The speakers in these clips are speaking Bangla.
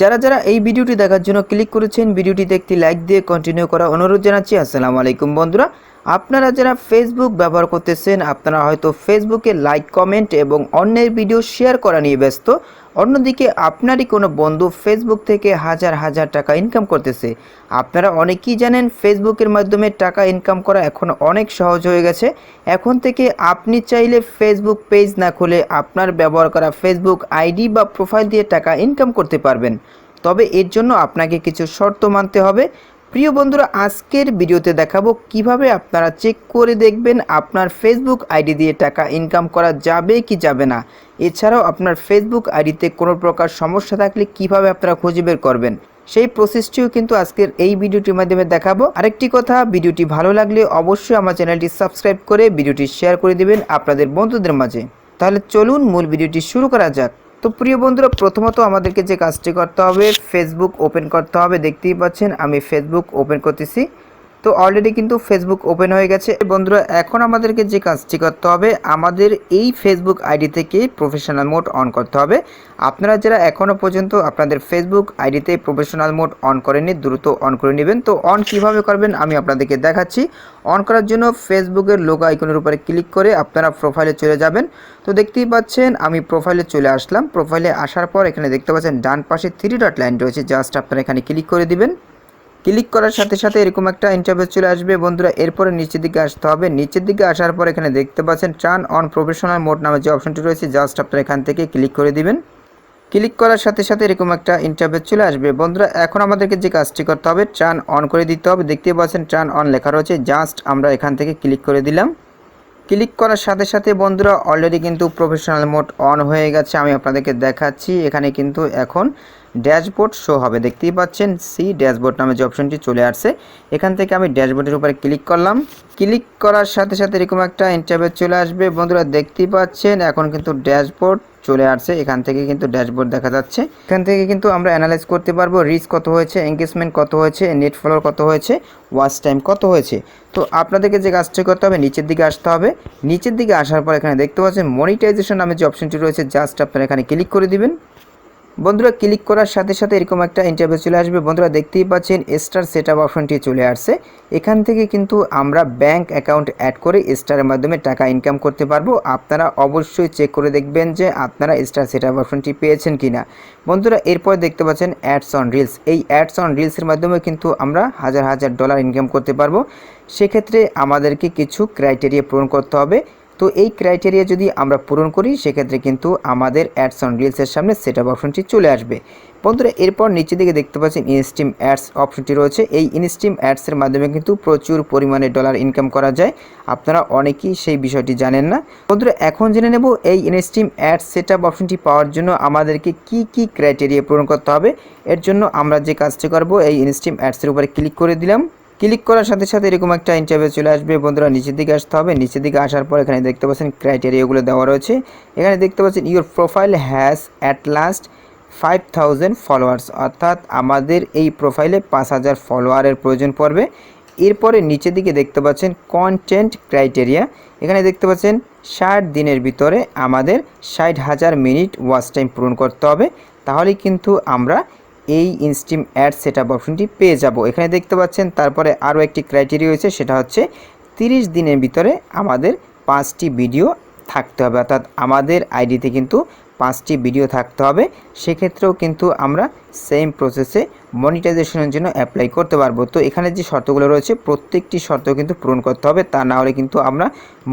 যারা যারা এই ভিডিওটি দেখার জন্য ক্লিক করেছেন, ভিডিওটিতে একটি লাইক দিয়ে কন্টিনিউ করা অনুরোধ জানাচ্ছি। আসসালামু আলাইকুম বন্ধুরা। আপনারা যারা ফেসবুক ব্যবহার করতেছেন, আপনারা হয়তো ফেসবুকে লাইক কমেন্ট এবং অন্যের ভিডিও শেয়ার করা নিয়ে ব্যস্ত। অন্যদিকে আপনারই কোনো বন্ধু ফেসবুক থেকে হাজার হাজার টাকা ইনকাম করতেছে। আপনারা অনেকেই জানেন ফেসবুকের মাধ্যমে টাকা ইনকাম করা এখন অনেক সহজ হয়ে গেছে। এখন থেকে আপনি চাইলে ফেসবুক পেজ না খুলে আপনার ব্যবহার করা ফেসবুক আইডি বা প্রোফাইল দিয়ে টাকা ইনকাম করতে পারবেন। তবে এর জন্য আপনাকে কিছু শর্ত মানতে হবে। প্রিয় বন্ধুরা, আজকের ভিডিওতে দেখাবো কীভাবে আপনারা চেক করে দেখবেন আপনার ফেসবুক আইডি দিয়ে টাকা ইনকাম করা যাবে কি যাবে না। এছাড়াও আপনার ফেসবুক আইডিতে কোনো প্রকার সমস্যা থাকলে কীভাবে আপনারা খুঁজে বের করবেন। সেই প্রসেসটিও কিন্তু আজকের এই ভিডিওটির মাধ্যমে দেখাবো। আরেকটি কথা, ভিডিওটি ভালো লাগলে অবশ্যই আমার চ্যানেলটি সাবস্ক্রাইব করে ভিডিওটি শেয়ার করে দিবেন আপনাদের বন্ধুদের মাঝে। তাহলে চলুন মূল ভিডিওটি শুরু করা যাক। তো প্রিয় বন্ধুরা, প্রথমত আমাদেরকে যে কাজটি করতে হবে ফেসবুক ওপেন করতে হবে। দেখতেই পাচ্ছেন, আমি ফেসবুক ওপেন করতেছি। তো অলরেডি কিন্তু ফেসবুক ওপেন হয়ে গেছে। বন্ধুরা, এখন আমাদেরকে যে কাজটি করতে হবে, আমাদের এই ফেসবুক আইডি থেকে প্রফেশনাল মোড অন করতে হবে। আপনারা যারা এখনও পর্যন্ত আপনাদের ফেসবুক আইডিতে প্রফেশনাল মোড অন করেননি, দ্রুত অন করে নেবেন। তো অন কীভাবে করবেন আমি আপনাদেরকে দেখাচ্ছি। অন করার জন্য ফেসবুকের লোগো আইকনের উপরে ক্লিক করে আপনারা প্রোফাইলে চলে যাবেন। তো দেখতেই পাচ্ছেন, আমি প্রোফাইলে চলে আসলাম। প্রোফাইলে আসার পর এখানে দেখতে পাচ্ছেন, ডান পাশে থ্রি ডট লাইন রয়েছে। জাস্ট আপনারা এখানে ক্লিক করে দিবেন। ক্লিক করার সাথে সাথে এরকম একটা ইন্টারভিউ চলে আসবে। বন্ধুরা, এরপরে নিচের দিকে আসতে হবে। নিচের দিকে আসার পর এখানে দেখতে পাচ্ছেন টার্ন অন প্রফেশনাল মোড নামে যে অপশনটি রয়েছে জাস্ট আপনারা এখান থেকে ক্লিক করে দিবেন। ক্লিক করার সাথে সাথে এরকম একটা ইন্টারভিউ চলে আসবে। বন্ধুরা, এখন আমাদেরকে যে কাজটি করতে হবে টার্ন অন করে দিতে হবে। দেখতে পাচ্ছেন টার্ন অন লেখা রয়েছে জাস্ট আমরা এখান থেকে ক্লিক করে দিলাম। ক্লিক করার সাথে সাথে বন্ধুরা অলরেডি কিন্তু প্রফেশনাল মোড অন হয়ে গেছে। আমি আপনাদেরকে দেখাচ্ছি, এখানে কিন্তু এখন ড্যাশবোর্ড শো হবে। দেখতেই পাচ্ছেন সি ড্যাশবোর্ড নামে যে অপশনটি চলে আসছে, এখান থেকে আমি ড্যাশবোর্ডের উপরে ক্লিক করলাম। ক্লিক করার সাথে সাথে এরকম একটা ইন্টারভিউ চলে আসবে। বন্ধুরা, দেখতেই পাচ্ছেন, এখন কিন্তু ড্যাশবোর্ড চলে আসছে। এখান থেকে কিন্তু ড্যাশবোর্ড দেখা যাচ্ছে। এখান থেকে কিন্তু আমরা অ্যানালাইজ করতে পারব রিচ কত হয়েছে এঙ্গেজমেন্ট কত হয়েছে নেট ফলোয়ার কত হয়েছে ওয়াচ টাইম কত হয়েছে। তো আপনাদেরকে যে কাজটি করতে হবে, নিচের দিকে আসতে হবে। নিচের দিকে আসার পর এখানে দেখতে পাচ্ছেন মনিটাইজেশন নামে যে অপশনটি রয়েছে জাস্ট আপনারা এখানে ক্লিক করে দিবেন। বন্ধুরা, ক্লিক করার সাথে সাথে এরকম একটা ইন্টারভিউ চলে আসবে। বন্ধুরা, দেখতেই পাচ্ছেন স্টার সেট আপ অপশনটি চলে আসছে। এখান থেকে কিন্তু আমরা ব্যাংক অ্যাকাউন্ট অ্যাড করে স্টারের মাধ্যমে টাকা ইনকাম করতে পারব। আপনারা অবশ্যই চেক করে দেখবেন যে আপনারা স্টার সেট আপ অপশনটি পেয়েছেন কি না বন্ধুরা, এরপর দেখতে পাচ্ছেন অ্যাডস অন রিলস এই অ্যাডস অন রিলসের মাধ্যমে কিন্তু আমরা হাজার হাজার ডলার ইনকাম করতে পারব। সেক্ষেত্রে আমাদেরকে কিছু ক্রাইটেরিয়া পূরণ করতে হবে। তো এই ক্রাইটেরিয়া যদি আমরা পূরণ করি, সেক্ষেত্রে কিন্তু আমাদের অ্যাডস অন রিলসের সামনে সেট আপ অপশনটি চলে আসবে। বন্ধুরা, এরপর নিচের দিকে দেখতে পাচ্ছেন ইনস্টিম অ্যাডস অপশনটি রয়েছে। এই ইনস্টিম অ্যাডসের মাধ্যমে কিন্তু প্রচুর পরিমাণে ডলার ইনকাম করা যায়। আপনারা অনেকেই সেই বিষয়টি জানেন না। বন্ধুরা, এখন জেনে নেব এই ইনস্টিম অ্যাডস সেট আপ অপশনটি পাওয়ার জন্য আমাদেরকে কি কি ক্রাইটেরিয়া পূরণ করতে হবে। এর জন্য আমরা যে কাজটি করব, এই ইনস্টিম অ্যাডসের উপরে ক্লিক করে দিলাম। ক্লিক করার সাথে সাথে এরকম একটা ইন্টারভিউ চলে আসবে। বন্ধুরা, নিচের দিকে আসতে হবে। নিচের দিকে আসার পর এখানে দেখতে পাচ্ছেন ক্রাইটেরিয়াগুলো দেওয়া রয়েছে। এখানে দেখতে পাচ্ছেন your profile has at last five thousand followers অর্থাৎ আমাদের এই প্রোফাইলে পাঁচ হাজার ফলোয়ারের প্রয়োজন পড়বে। এরপরে নিচের দিকে দেখতে পাচ্ছেন কন্টেন্ট ক্রাইটেরিয়া এখানে দেখতে পাচ্ছেন, ষাট দিনের ভিতরে আমাদের ষাট হাজার মিনিট ওয়াচ টাইম পূরণ করতে হবে। তাহলে কিন্তু আমরা এই ইনস্টিম অ্যাড সেট আপ অপশনটি পেয়ে যাব। এখানে দেখতে পাচ্ছেন, তারপরে আরও একটি ক্রাইটেরিয়া হয়েছে সেটা হচ্ছে তিরিশ দিনের ভিতরে আমাদের পাঁচটি ভিডিও থাকতে হবে। অর্থাৎ আমাদের আইডিতে কিন্তু পাঁচটি ভিডিও থাকতে হবে। সেক্ষেত্রেও কিন্তু আমরা সেম প্রসেসে মনিটাইজেশনের জন্য অ্যাপ্লাই করতে পারব। তো এখানে যে শর্তগুলো রয়েছে, প্রত্যেকটি শর্ত কিন্তু পূরণ করতে হবে, তা না হলে কিন্তু আমরা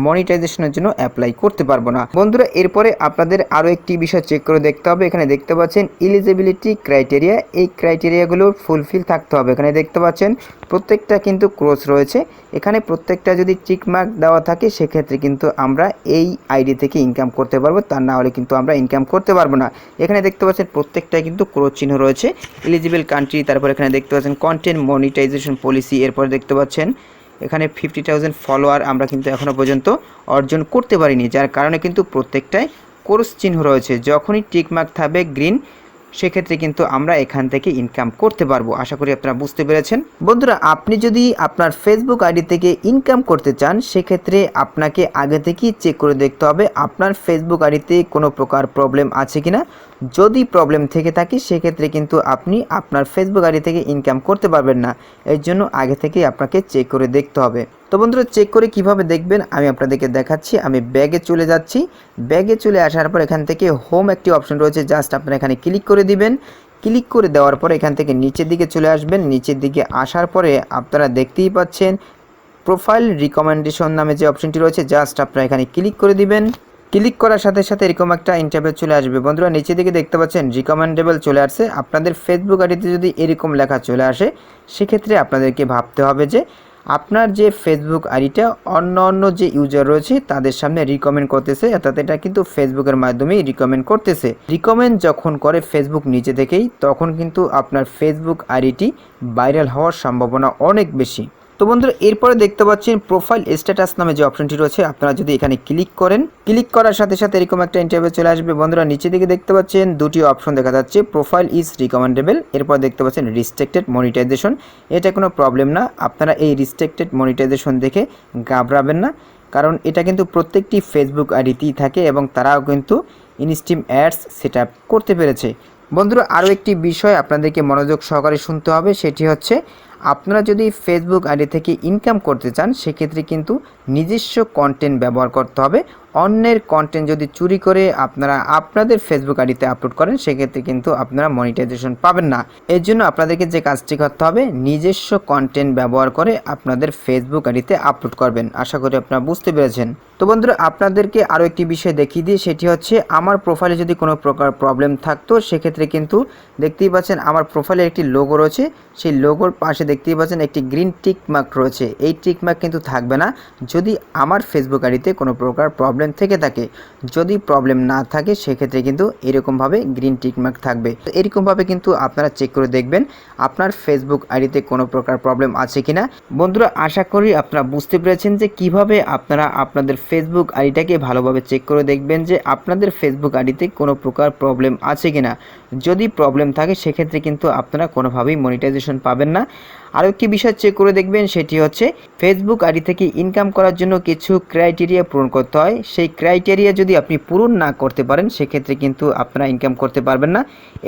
মনিটাইজেশনের জন্য অ্যাপ্লাই করতে পারব না। বন্ধুরা, এরপরে আপনাদের আরও একটি বিষয় চেক করে দেখতে হবে। এখানে দেখতে পাচ্ছেন ইলিজিবিলিটি ক্রাইটেরিয়া এই ক্রাইটেরিয়াগুলো ফুলফিল থাকতে হবে। এখানে দেখতে পাচ্ছেন, প্রত্যেকটা কিন্তু ক্রস রয়েছে। এখানে প্রত্যেকটা যদি চিকমার্ক দেওয়া থাকে, সেক্ষেত্রে কিন্তু আমরা এই আইডি থেকে ইনকাম করতে পারব, তা না হলে কিন্তু আমরা ইনকাম করতে পারব না। এখানে দেখতে পাচ্ছেন, প্রত্যেকটাই কিন্তু ক্রস চিহ্ন রয়েছে। এলিজিবল কান্ট্রি তারপর এখানে দেখতে পাচ্ছেন কন্টেন্ট মনিটাইজেশন পলিসি এরপর দেখতে পাচ্ছেন এখানে ফিফটি থাউজেন্ড ফলোয়ার আমরা কিন্তু এখনও পর্যন্ত অর্জন করতে পারিনি, যার কারণে কিন্তু প্রত্যেকটাই কোর্স চিহ্ন রয়েছে। যখনই টিকমার্ক থাকবে গ্রিন সেক্ষেত্রে কিন্তু আমরা এখান থেকে ইনকাম করতে পারব। আশা করি আপনারা বুঝতে পেরেছেন। বন্ধুরা, আপনি যদি আপনার ফেসবুক আইডি থেকে ইনকাম করতে চান, সেক্ষেত্রে আপনাকে আগে থেকেই চেক করে দেখতে হবে আপনার ফেসবুক আইডিতে কোনো প্রকার প্রবলেম আছে কিনা। যদি প্রবলেম থেকে থাকে, সেক্ষেত্রে কিন্তু আপনি আপনার ফেসবুক আইডি থেকে ইনকাম করতে পারবেন না। এর জন্য আগে থেকেই আপনাকে চেক করে দেখতে হবে। তো বন্ধুরা চেক করে কীভাবে দেখবেন? আমি আপনাদেরকে দেখাচ্ছি। আমি ব্যাগে চলে যাচ্ছি। ব্যাগে চলে আসার পর এখান থেকে হোম একটি অপশন রয়েছে। জাস্ট আপনারা এখানে ক্লিক করে দিবেন। ক্লিক করে দেওয়ার পর এখান থেকে নিচের দিকে চলে আসবেন। নিচের দিকে আসার পরে আপনারা দেখতেই পাচ্ছেন প্রোফাইল রিকমেন্ডেশন নামে যে অপশনটি রয়েছে জাস্ট আপনারা এখানে ক্লিক করে দিবেন। ক্লিক করার সাথে সাথে এরকম একটা ইন্টারভিউ চলে আসবে। বন্ধুরা নিচে দিকে দেখতে পাচ্ছেন রিকমেন্ডেবল চলে আসছে। আপনাদের ফেসবুক আইডিতে যদি এরকম লেখা চলে আসে, সেক্ষেত্রে আপনাদেরকে ভাবতে হবে যে আপনার যে ফেসবুক আইডিটা অন্য অন্য যে ইউজার রয়েছে, তাদের সামনে রিকমেন্ড করতেছে, অর্থাৎ এটা কিন্তু ফেসবুকের মাধ্যমেই রিকমেন্ড করতেছে। রিকমেন্ড যখন করে ফেসবুক নিজে থেকেই, তখন কিন্তু আপনার ফেসবুক আইডিটি ভাইরাল হওয়ার সম্ভাবনা অনেক বেশি। তো বন্ধুরা, এরপরে দেখতে পাচ্ছেন প্রোফাইল স্ট্যাটাস নামে যে অপশনটি রয়েছে, আপনারা যদি এখানে ক্লিক করেন ক্লিক করার সাথে সাথে এরকম একটা ইন্টারভিউ চলে আসবে। বন্ধুরা নিচে দিকে দেখতে পাচ্ছেন দুটি অপশন দেখা যাচ্ছে। প্রোফাইল ইজ রিকমেন্ডেবল এরপর দেখতে পাচ্ছেন রিস্ট্রিক্টেড মনিটাইজেশন এটা কোনো প্রবলেম না, আপনারা এই রিস্ট্রিক্টেড মনিটাইজেশন দেখে ঘাবড়াবেন না, কারণ এটা কিন্তু প্রত্যেকটি ফেসবুক আইডিতেই থাকে এবং তারাও কিন্তু ইনস্টিম অ্যাডস সেট করতে পেরেছে। বন্ধুরা, আরও একটি বিষয় আপনাদেরকে মনোযোগ সহকারে শুনতে হবে, সেটি হচ্ছে আপনারা যদি ফেসবুক আইডি থেকে ইনকাম করতে চান, সেক্ষেত্রে কিন্তু নিজস্ব কন্টেন্ট ব্যবহার করতে হবে। অন্যের কন্টেন্ট যদি চুরি করে আপনারা আপনাদের ফেসবুক আইডিতে আপলোড করেন, সেক্ষেত্রে কিন্তু আপনারা মনিটাইজেশন পাবেন না। এর জন্য আপনাদেরকে যে কাজটি করতে হবে, নিজস্ব কন্টেন্ট ব্যবহার করে আপনাদের ফেসবুক আইডিতে আপলোড করবেন। আশা করি আপনারা বুঝতে পেরেছেন। তো বন্ধুরা, আপনাদেরকে আরও একটি বিষয় দেখিয়ে দিই, সেটি হচ্ছে আমার প্রোফাইলে যদি কোনো প্রকার প্রবলেম থাকতো, সেক্ষেত্রে কিন্তু দেখতেই পাচ্ছেন আমার প্রোফাইলে একটি লোগো রয়েছে। সেই লোগোর পাশে দেখতেই পাচ্ছেন একটি গ্রিন টিক মার্ক রয়েছে। এই টিক মার্ক কিন্তু থাকবে না। যদি আমার ফেসবুক আইডিতে কোনো প্রকার প্রবলেম থেকে থাকে, যদি প্রবলেম না থাকে, সেক্ষেত্রে কিন্তু এরকমভাবে গ্রিন টিক মার্ক থাকবে। এরকমভাবে কিন্তু আপনারা চেক করে দেখবেন আপনার ফেসবুক আইডিতে কোনো প্রকার প্রবলেম আছে কিনা। বন্ধুরা, আশা করি আপনারা বুঝতে পেরেছেন যে কীভাবে আপনারা আপনাদের ফেসবুক আইডিটাকে ভালোভাবে চেক করে দেখবেন যে আপনাদের ফেসবুক আইডিতে কোনো প্রকার প্রবলেম আছে কিনা। যদি প্রবলেম থাকে, সেক্ষেত্রে কিন্তু আপনারা কোনোভাবেই মনিটাইজেশন পাবেন না। আরও একটি বিষয় চেক করে দেখবেন, সেটি হচ্ছে ফেসবুক আইডি থেকে ইনকাম করার জন্য কিছু ক্রাইটেরিয়া পূরণ করতে হয়। সেই ক্রাইটেরিয়া যদি আপনি পূরণ না করতে পারেন, সেক্ষেত্রে কিন্তু আপনারা ইনকাম করতে পারবেন না।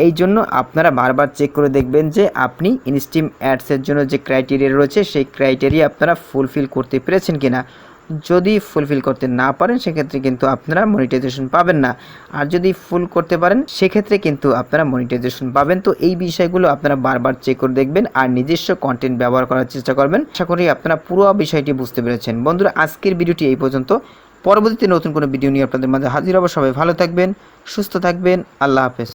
এই জন্য আপনারা বারবার চেক করে দেখবেন যে আপনি ইনস্টিম অ্যাডসের জন্য যে ক্রাইটেরিয়া রয়েছে, সেই ক্রাইটেরিয়া আপনারা ফুলফিল করতে পেরেছেন কিনা। যদি ফুলফিল করতে না পারেন, সেক্ষেত্রে কিন্তু আপনারা মনিটাইজেশন পাবেন না। আর যদি ফুল করতে পারেন, সেক্ষেত্রে কিন্তু আপনারা মনিটাইজেশন পাবেন। তো এই বিষয়গুলো আপনারা বারবার চেক করে দেখবেন আর নিজস্ব কন্টেন্ট ব্যবহার করার চেষ্টা করবেন। আশা করি আপনারা পুরো বিষয়টি বুঝতে পেরেছেন। বন্ধুরা, আজকের ভিডিওটি এই পর্যন্ত। পরবর্তীতে নতুন কোনো ভিডিও নিয়ে আপনাদের মাঝে হাজির হব। সবাই ভালো থাকবেন, সুস্থ থাকবেন। আল্লাহ হাফেজ।